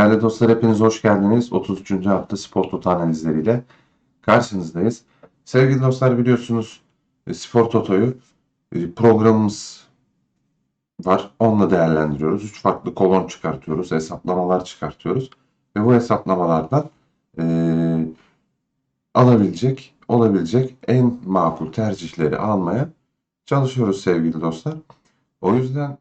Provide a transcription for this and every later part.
Değerli dostlar hepiniz hoş geldiniz. 33. hafta spor toto analizleriyle karşınızdayız. Sevgili dostlar biliyorsunuz e, spor totoyu e, programımız var. Onunla değerlendiriyoruz. Üç farklı kolon çıkartıyoruz. Hesaplamalar çıkartıyoruz. Ve bu hesaplamalardan e, alabilecek, olabilecek en makul tercihleri almaya çalışıyoruz sevgili dostlar. O yüzden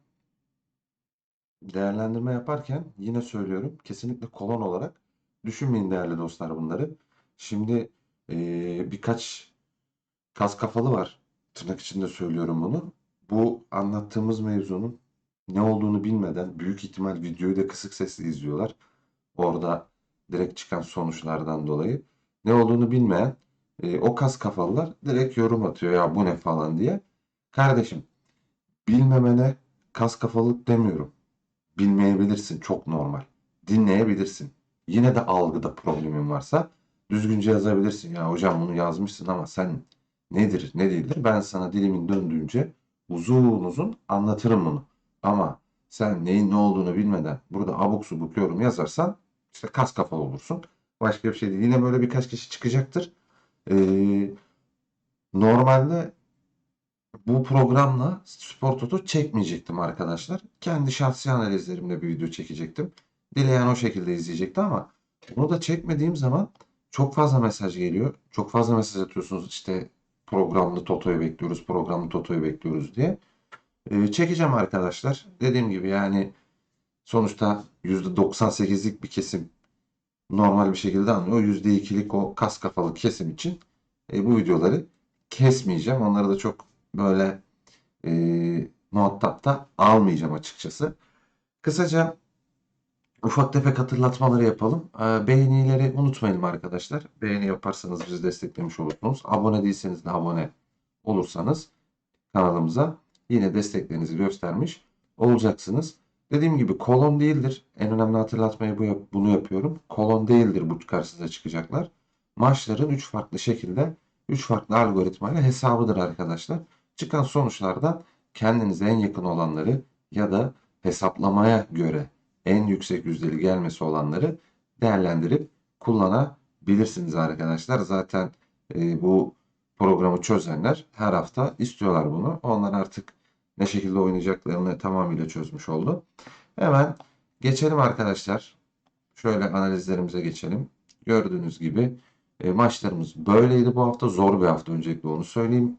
değerlendirme yaparken yine söylüyorum kesinlikle kolon olarak düşünmeyin değerli dostlar bunları. Şimdi eee, birkaç kas kafalı var. Tırnak içinde söylüyorum bunu. Bu anlattığımız mevzunun ne olduğunu bilmeden büyük ihtimal videoyu da kısık sesli izliyorlar. Orada direkt çıkan sonuçlardan dolayı ne olduğunu bilmeyen e, o kas kafalılar direkt yorum atıyor ya bu ne falan diye. Kardeşim bilmemene kas kafalık demiyorum. Bilmeyebilirsin çok normal. Dinleyebilirsin. Yine de algıda problemin varsa düzgünce yazabilirsin. Ya hocam bunu yazmışsın ama sen nedir ne değildir ben sana dilimin döndüğünce uzun uzun anlatırım bunu. Ama sen neyin ne olduğunu bilmeden burada abuk subuk yorum yazarsan işte kas kafalı olursun. Başka bir şey değil. Yine böyle birkaç kişi çıkacaktır. Ee, normalde bu programla Spor Toto çekmeyecektim arkadaşlar. Kendi şahsi analizlerimle bir video çekecektim. Dileyen o şekilde izleyecekti ama bunu da çekmediğim zaman çok fazla mesaj geliyor. Çok fazla mesaj atıyorsunuz işte programlı Toto'yu bekliyoruz, programlı Toto'yu bekliyoruz diye. Ee, çekeceğim arkadaşlar. Dediğim gibi yani sonuçta %98'lik bir kesim normal bir şekilde anlıyor. %2'lik o kas kafalı kesim için e, bu videoları kesmeyeceğim. Onları da çok böyle e, muhatapta almayacağım açıkçası. Kısaca ufak tefek hatırlatmaları yapalım. E, beğenileri unutmayalım arkadaşlar. Beğeni yaparsanız bizi desteklemiş olursunuz. Abone değilseniz de abone olursanız kanalımıza yine desteklerinizi göstermiş olacaksınız. Dediğim gibi kolon değildir. En önemli hatırlatmayı bu bunu yapıyorum. Kolon değildir bu karşınıza çıkacaklar. Maçların 3 farklı şekilde 3 farklı algoritmayla hesabıdır arkadaşlar. Çıkan sonuçlardan kendinize en yakın olanları ya da hesaplamaya göre en yüksek yüzdeli gelmesi olanları değerlendirip kullanabilirsiniz arkadaşlar. Zaten e, bu programı çözenler her hafta istiyorlar bunu. Onlar artık ne şekilde oynayacaklarını tamamıyla çözmüş oldu. Hemen geçelim arkadaşlar. Şöyle analizlerimize geçelim. Gördüğünüz gibi e, maçlarımız böyleydi bu hafta. Zor bir hafta öncelikle onu söyleyeyim.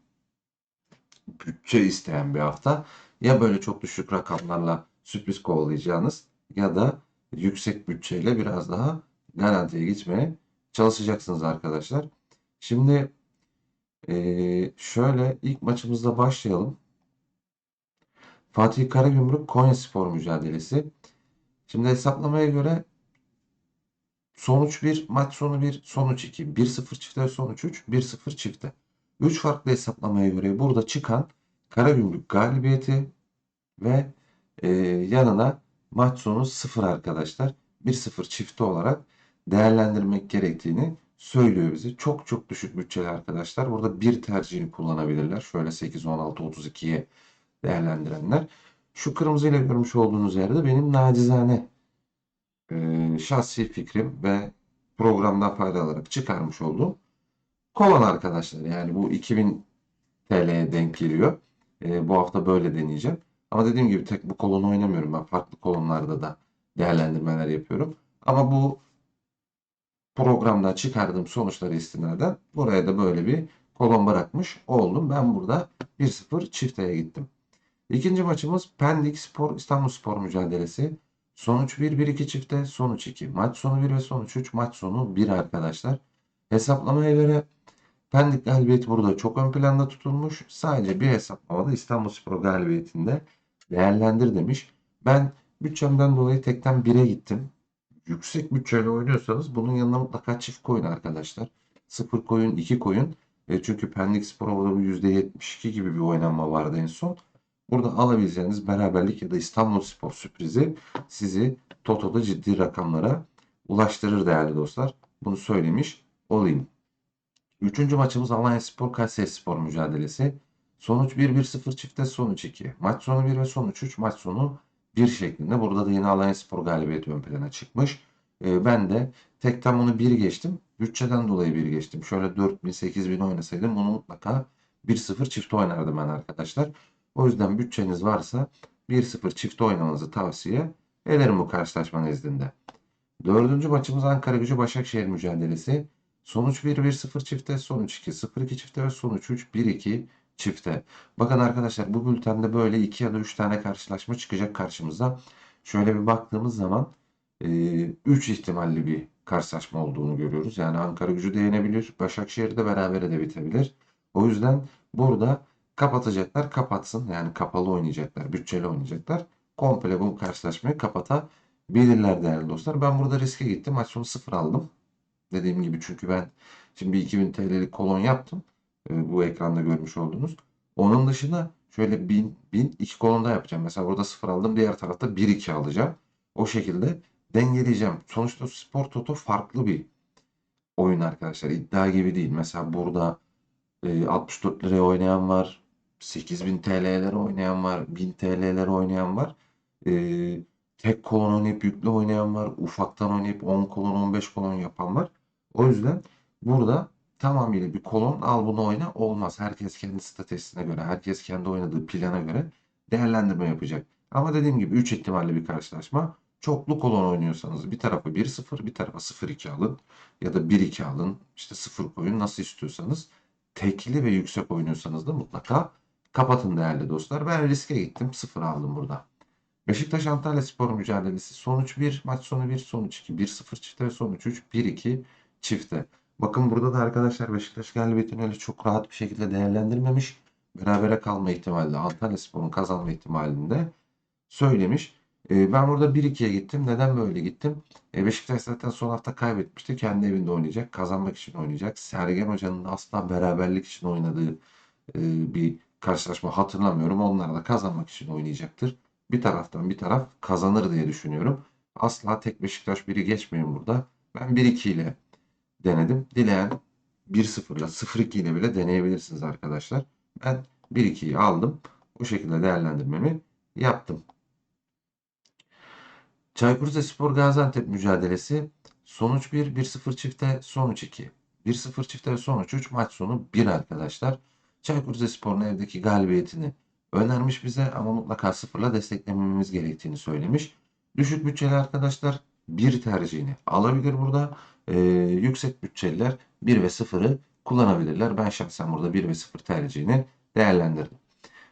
Bütçe isteyen bir hafta. Ya böyle çok düşük rakamlarla sürpriz kovalayacağınız ya da yüksek bütçeyle biraz daha garantiye gitmeye çalışacaksınız arkadaşlar. Şimdi e, şöyle ilk maçımızda başlayalım. Fatih Karagümrük Konyaspor mücadelesi. Şimdi hesaplamaya göre sonuç 1, maç sonu 1, sonuç 2. 1-0 çifte sonuç 3, 1-0 çifte. 3 farklı hesaplamaya göre burada çıkan Karagümrük galibiyeti ve e, yanına maç sonu 0 arkadaşlar. 1-0 çifte olarak değerlendirmek gerektiğini söylüyor bize. Çok çok düşük bütçeli arkadaşlar. Burada bir tercihini kullanabilirler. Şöyle 8, 16, 32'ye değerlendirenler. Şu kırmızıyla görmüş olduğunuz yerde benim nacizane e, şahsi fikrim ve programdan faydalanarak çıkarmış olduğum kolon arkadaşlar. Yani bu 2000 TL'ye denk geliyor. E, bu hafta böyle deneyeceğim. Ama dediğim gibi tek bu kolonu oynamıyorum. Ben farklı kolonlarda da değerlendirmeler yapıyorum. Ama bu programdan çıkardığım sonuçları istinaden buraya da böyle bir kolon bırakmış oldum. Ben burada 1-0 çifteye gittim. İkinci maçımız Pendik Spor İstanbul Spor mücadelesi. Sonuç 1-1-2 çifte, sonuç 2. Maç sonu 1 ve sonuç 3, maç sonu 1 arkadaşlar. Hesaplamaya göre Pendik galibiyeti burada çok ön planda tutulmuş. Sadece bir hesaplamada İstanbul Spor galibiyetinde değerlendir demiş. Ben bütçemden dolayı tekten 1'e gittim. Yüksek bütçeyle oynuyorsanız bunun yanına mutlaka çift koyun arkadaşlar. 0 koyun, 2 koyun. E çünkü Pendik Spor'a burada bu %72 gibi bir oynanma vardı en son. Burada alabileceğiniz beraberlik ya da İstanbul Spor sürprizi sizi Toto'da ciddi rakamlara ulaştırır değerli dostlar. Bunu söylemiş olayım. Üçüncü maçımız Alanya Spor Kayseri Spor mücadelesi. Sonuç 1-1-0 çifte sonuç 2. Maç sonu 1 ve sonuç 3. Maç sonu 1 şeklinde. Burada da yine Alanya Spor galibiyeti ön plana çıkmış. E, ben de tekten bunu 1 geçtim. Bütçeden dolayı 1 geçtim. Şöyle 4000 8000 oynasaydım bunu mutlaka 1-0 çift oynardım ben arkadaşlar. O yüzden bütçeniz varsa 1-0 çift oynamanızı tavsiye ederim bu karşılaşma nezdinde. Dördüncü maçımız Ankara Gücü Başakşehir mücadelesi. Sonuç 1-1-0 çifte, sonuç 2-0-2 çifte ve sonuç 3-1-2 çifte. Bakın arkadaşlar bu bültende böyle 2 ya da 3 tane karşılaşma çıkacak karşımıza. Şöyle bir baktığımız zaman 3 ihtimalli bir karşılaşma olduğunu görüyoruz. Yani Ankara Gücü de yenebilir, Başakşehir de berabere de bitebilir. O yüzden burada kapatacaklar kapatsın. Yani kapalı oynayacaklar, bütçeli oynayacaklar. Komple bu karşılaşmayı kapatabilirler değerli dostlar. Ben burada riske gittim. Maç sonu 0 aldım. Dediğim gibi çünkü ben şimdi bir 2000 TL'lik kolon yaptım. Ee, bu ekranda görmüş olduğunuz. Onun dışında şöyle 1000, 1000 iki kolonda yapacağım. Mesela burada 0 aldım. Diğer tarafta 1-2 alacağım. O şekilde dengeleyeceğim. Sonuçta Spor Toto farklı bir oyun arkadaşlar. İddia gibi değil. Mesela burada e, 64 liraya oynayan var. 8000 TL'lere oynayan var. 1000 TL'lere oynayan var. E, tek kolon oynayıp yüklü oynayan var. Ufaktan oynayıp 10 kolon 15 kolon yapan var. O yüzden burada tamamıyla bir kolon al bunu oyna olmaz. Herkes kendi statüsüne göre, herkes kendi oynadığı plana göre değerlendirme yapacak. Ama dediğim gibi 3 ihtimalle bir karşılaşma. Çoklu kolon oynuyorsanız bir tarafa 1-0, bir tarafa 0-2 alın. Ya da 1-2 alın. İşte 0 koyun nasıl istiyorsanız. Tekli ve yüksek oynuyorsanız da mutlaka kapatın değerli dostlar. Ben riske gittim. 0 aldım burada. Beşiktaş Antalya Spor mücadelesi. Sonuç 1, maç sonu 1, sonuç 2. 1-0 çifte ve sonuç 3, 1-2 çifte. Bakın burada da arkadaşlar Beşiktaş galibiyetini öyle çok rahat bir şekilde değerlendirmemiş. Berabere kalma ihtimali de Antalya Spor'un kazanma ihtimalinde söylemiş. E, ben burada 1-2'ye gittim. Neden böyle gittim? E, Beşiktaş zaten son hafta kaybetmişti. Kendi evinde oynayacak. Kazanmak için oynayacak. Sergen Hoca'nın asla beraberlik için oynadığı e, bir karşılaşma hatırlamıyorum. Onlar da kazanmak için oynayacaktır. Bir taraftan bir taraf kazanır diye düşünüyorum. Asla tek Beşiktaş biri geçmeyin burada. Ben 1-2 ile denedim. Dileyen 1-0 ile 0-2 ile bile deneyebilirsiniz arkadaşlar. Ben 1-2'yi aldım. Bu şekilde değerlendirmemi yaptım. Çaykur Rizespor Gaziantep mücadelesi sonuç 1, 1-0 çifte, sonuç 2. 1-0 çifte sonuç 3 maç sonu 1 arkadaşlar. Çaykur Rizespor'un evdeki galibiyetini önermiş bize ama mutlaka sıfırla desteklememiz gerektiğini söylemiş. Düşük bütçeli arkadaşlar bir tercihini alabilir burada. Ee, yüksek bütçeliler 1 ve 0'ı kullanabilirler. Ben şahsen burada 1 ve 0 tercihini değerlendirdim.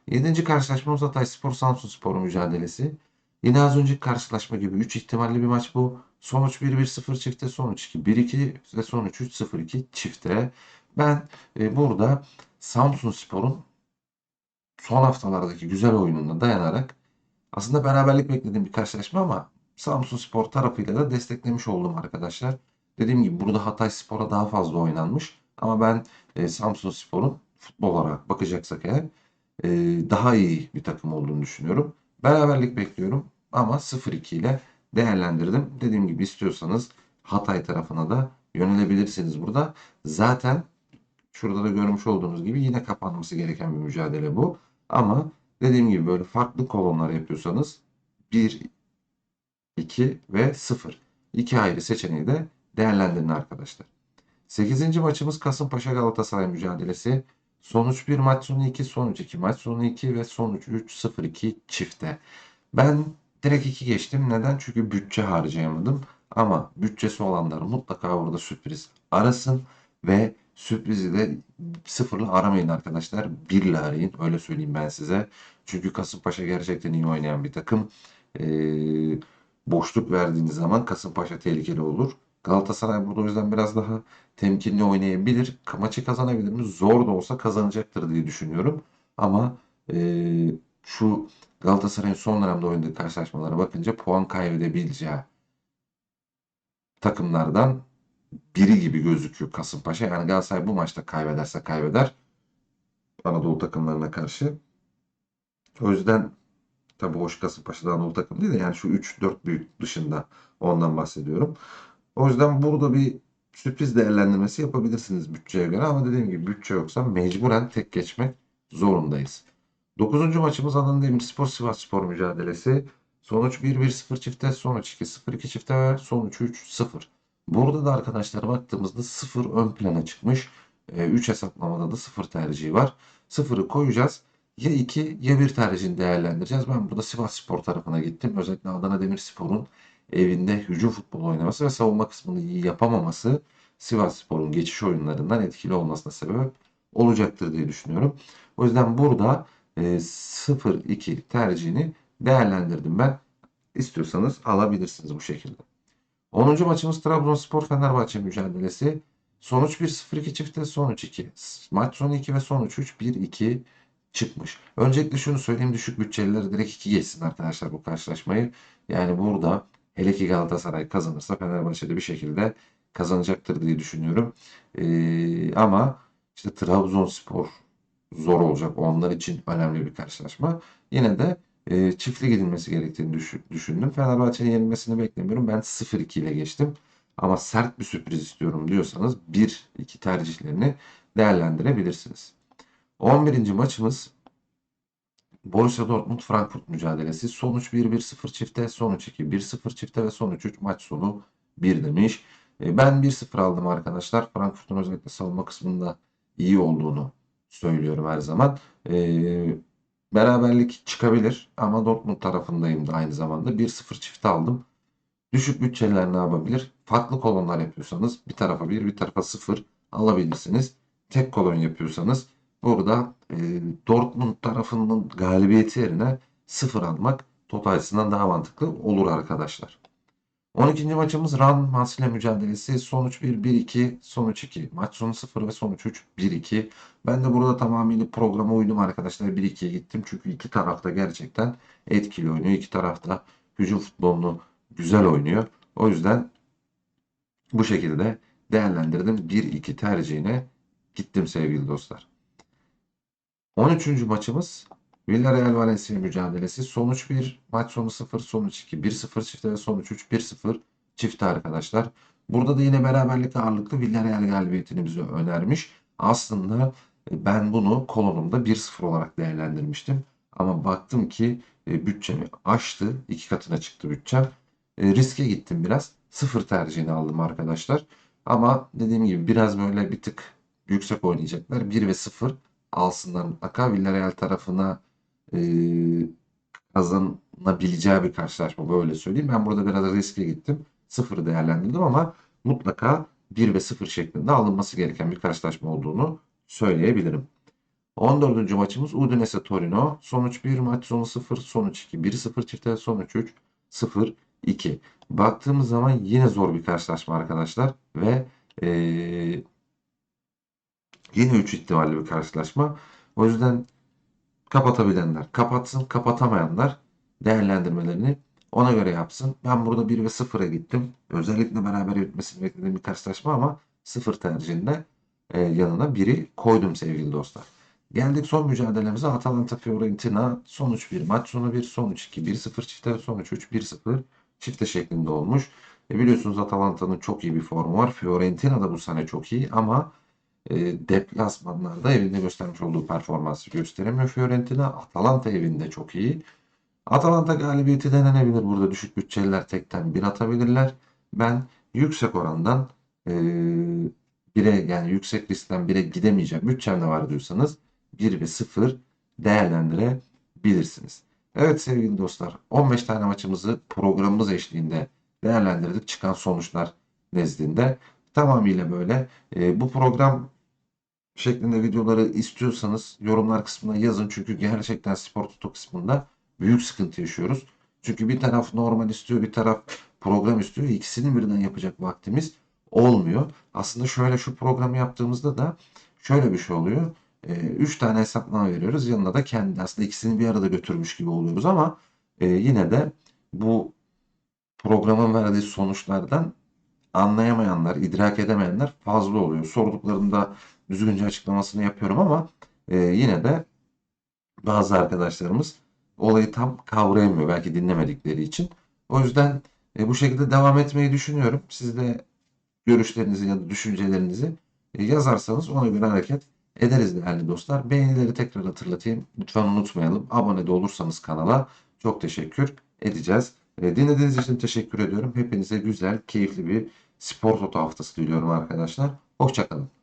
7. karşılaşmamız Hatay Spor Samsun Spor mücadelesi. Yine az önceki karşılaşma gibi 3 ihtimalli bir maç bu. Sonuç 1-1-0 çifte, sonuç 2-1-2 ve sonuç 3-0-2 çifte. Ben e, burada Samsun Spor'un son haftalardaki güzel oyununa dayanarak aslında beraberlik beklediğim bir karşılaşma ama Samsun Spor tarafıyla da desteklemiş oldum arkadaşlar. Dediğim gibi burada Hatay Spor'a daha fazla oynanmış. Ama ben e, Samsun Spor'un futbol olarak bakacaksak eğer e, daha iyi bir takım olduğunu düşünüyorum. Beraberlik bekliyorum ama 0-2 ile değerlendirdim. Dediğim gibi istiyorsanız Hatay tarafına da yönelebilirsiniz burada. Zaten şurada da görmüş olduğunuz gibi yine kapanması gereken bir mücadele bu. Ama dediğim gibi böyle farklı kolonlar yapıyorsanız 1, 2 ve 0. İki ayrı seçeneği de değerlendirin arkadaşlar. 8. maçımız Kasımpaşa Galatasaray mücadelesi. Sonuç 1 maç sonu 2, sonuç 2 maç sonu 2 ve sonuç 3 0-2 çifte. Ben direkt 2 geçtim. Neden? Çünkü bütçe harcayamadım. Ama bütçesi olanlar mutlaka burada sürpriz arasın ve sürprizi de sıfırla aramayın arkadaşlar. Birle arayın. Öyle söyleyeyim ben size. Çünkü Kasımpaşa gerçekten iyi oynayan bir takım. Ee, boşluk verdiğiniz zaman Kasımpaşa tehlikeli olur. Galatasaray burada o yüzden biraz daha temkinli oynayabilir. Maçı kazanabilir mi? Zor da olsa kazanacaktır diye düşünüyorum. Ama e, şu Galatasaray'ın son dönemde oynadığı karşılaşmalara bakınca puan kaybedebileceği takımlardan biri gibi gözüküyor Kasımpaşa. Yani Galatasaray bu maçta kaybederse kaybeder. Anadolu takımlarına karşı. O yüzden tabi hoş Kasımpaşa Anadolu takım değil de yani şu 3-4 büyük dışında ondan bahsediyorum. O yüzden burada bir sürpriz değerlendirmesi yapabilirsiniz bütçeye göre ama dediğim gibi bütçe yoksa mecburen tek geçmek zorundayız. 9. maçımız Adana Demirspor Sivas Spor mücadelesi. Sonuç 1-1-0 çifte, sonuç 2-0-2 çifte ve sonuç 3-0. Burada da arkadaşlar baktığımızda 0 ön plana çıkmış. 3 hesaplamada da 0 tercihi var. 0'ı koyacağız. Ya 2 ya 1 tercihini değerlendireceğiz. Ben burada Sivas Spor tarafına gittim. Özellikle Adana Demirspor'un evinde hücum futbolu oynaması ve savunma kısmını iyi yapamaması Sivas Spor'un geçiş oyunlarından etkili olmasına sebep olacaktır diye düşünüyorum. O yüzden burada e, 0-2 tercihini değerlendirdim ben. İstiyorsanız alabilirsiniz bu şekilde. 10. maçımız Trabzonspor Fenerbahçe mücadelesi. Sonuç 1-0-2 çifte, sonuç 2. Maç sonu 2 ve sonuç 3 1-2 çıkmış. Öncelikle şunu söyleyeyim düşük bütçelileri direkt 2 geçsin arkadaşlar bu karşılaşmayı. Yani burada hele ki Galatasaray kazanırsa Fenerbahçe de bir şekilde kazanacaktır diye düşünüyorum. Ee, ama işte Trabzonspor zor olacak. Onlar için önemli bir karşılaşma. Yine de e, çiftli gidilmesi gerektiğini düşün- düşündüm. Fenerbahçe'nin yenilmesini beklemiyorum. Ben 0-2 ile geçtim. Ama sert bir sürpriz istiyorum diyorsanız 1-2 tercihlerini değerlendirebilirsiniz. 11. maçımız Borussia Dortmund Frankfurt mücadelesi. Sonuç 1-1-0 çifte, sonuç 2 1-0 çifte ve sonuç 3 maç sonu 1 demiş. E, Ben 1-0 aldım arkadaşlar. Frankfurt'un özellikle savunma kısmında iyi olduğunu söylüyorum her zaman. E, beraberlik çıkabilir ama Dortmund tarafındayım da aynı zamanda. 1-0 çifte aldım. Düşük bütçeler ne yapabilir? Farklı kolonlar yapıyorsanız bir tarafa 1, bir tarafa 0 alabilirsiniz. Tek kolon yapıyorsanız burada e, Dortmund tarafının galibiyeti yerine 0 almak total açısından daha mantıklı olur arkadaşlar. 12. maçımız Ran Mansile mücadelesi. Sonuç 1, 1-2, sonuç 2. Maç sonu 0 ve sonuç 3, 1-2. Ben de burada tamamıyla programa uydum arkadaşlar. 1-2'ye gittim. Çünkü iki tarafta gerçekten etkili oynuyor. İki tarafta hücum futbolunu güzel oynuyor. O yüzden bu şekilde değerlendirdim. 1-2 tercihine gittim sevgili dostlar. 13. maçımız Villarreal Valencia mücadelesi. Sonuç 1, maç sonu 0, sonuç 2. 1-0 çifte ve sonuç 3, 1-0 çifte arkadaşlar. Burada da yine beraberlik ağırlıklı Villarreal galibiyetini bize önermiş. Aslında e, ben bunu kolonumda 1-0 olarak değerlendirmiştim. Ama baktım ki e, bütçemi aştı. iki katına çıktı bütçem. E, riske gittim biraz. 0 tercihini aldım arkadaşlar. Ama dediğim gibi biraz böyle bir tık yüksek oynayacaklar. 1 ve 0 alsınlar mutlaka. Villarreal tarafına e, kazanabileceği bir karşılaşma böyle söyleyeyim. Ben burada biraz riske gittim. 0'ı değerlendirdim ama mutlaka 1 ve 0 şeklinde alınması gereken bir karşılaşma olduğunu söyleyebilirim. 14. maçımız Udinese Torino. Sonuç 1, maç sonu 0, sonuç 2. 1-0 çifte, sonuç 3, 0-2. Baktığımız zaman yine zor bir karşılaşma arkadaşlar. Ve eee, yine 3 ihtimalli bir karşılaşma. O yüzden kapatabilenler kapatsın, kapatamayanlar değerlendirmelerini ona göre yapsın. Ben burada 1 ve 0'a gittim. Özellikle beraber bitmesini beklediğim bir karşılaşma ama 0 tercihinde e, yanına 1'i koydum sevgili dostlar. Geldik son mücadelemize Atalanta Fiorentina sonuç 1 maç sonu 1 sonuç 2 1-0 çifte sonuç 3 1-0 çifte şeklinde olmuş. E biliyorsunuz Atalanta'nın çok iyi bir formu var. Fiorentina da bu sene çok iyi ama deplasmanlarda evinde göstermiş olduğu performansı gösteremiyor Fiorentina. Atalanta evinde çok iyi. Atalanta galibiyeti denenebilir. Burada düşük bütçeliler tekten bir atabilirler. Ben yüksek orandan e, bire yani yüksek riskten bire gidemeyeceğim. Bütçem de var diyorsanız 1 ve 0 değerlendirebilirsiniz. Evet sevgili dostlar 15 tane maçımızı programımız eşliğinde değerlendirdik. Çıkan sonuçlar nezdinde tamamıyla böyle. E, bu program şeklinde videoları istiyorsanız yorumlar kısmına yazın. Çünkü gerçekten spor tutu kısmında büyük sıkıntı yaşıyoruz. Çünkü bir taraf normal istiyor, bir taraf program istiyor. İkisini birden yapacak vaktimiz olmuyor. Aslında şöyle şu programı yaptığımızda da şöyle bir şey oluyor. 3 tane hesaplama veriyoruz. Yanına da kendi aslında ikisini bir arada götürmüş gibi oluyoruz ama e, yine de bu programın verdiği sonuçlardan anlayamayanlar, idrak edemeyenler fazla oluyor. Sorduklarında düzgünce açıklamasını yapıyorum ama e, yine de bazı arkadaşlarımız olayı tam kavrayamıyor belki dinlemedikleri için. O yüzden e, bu şekilde devam etmeyi düşünüyorum. Siz de görüşlerinizi ya da düşüncelerinizi e, yazarsanız ona göre hareket ederiz değerli dostlar. Beğenileri tekrar hatırlatayım. Lütfen unutmayalım. Abone de olursanız kanala çok teşekkür edeceğiz. E, dinlediğiniz için teşekkür ediyorum. Hepinize güzel, keyifli bir spor toto haftası diliyorum arkadaşlar. Hoşçakalın.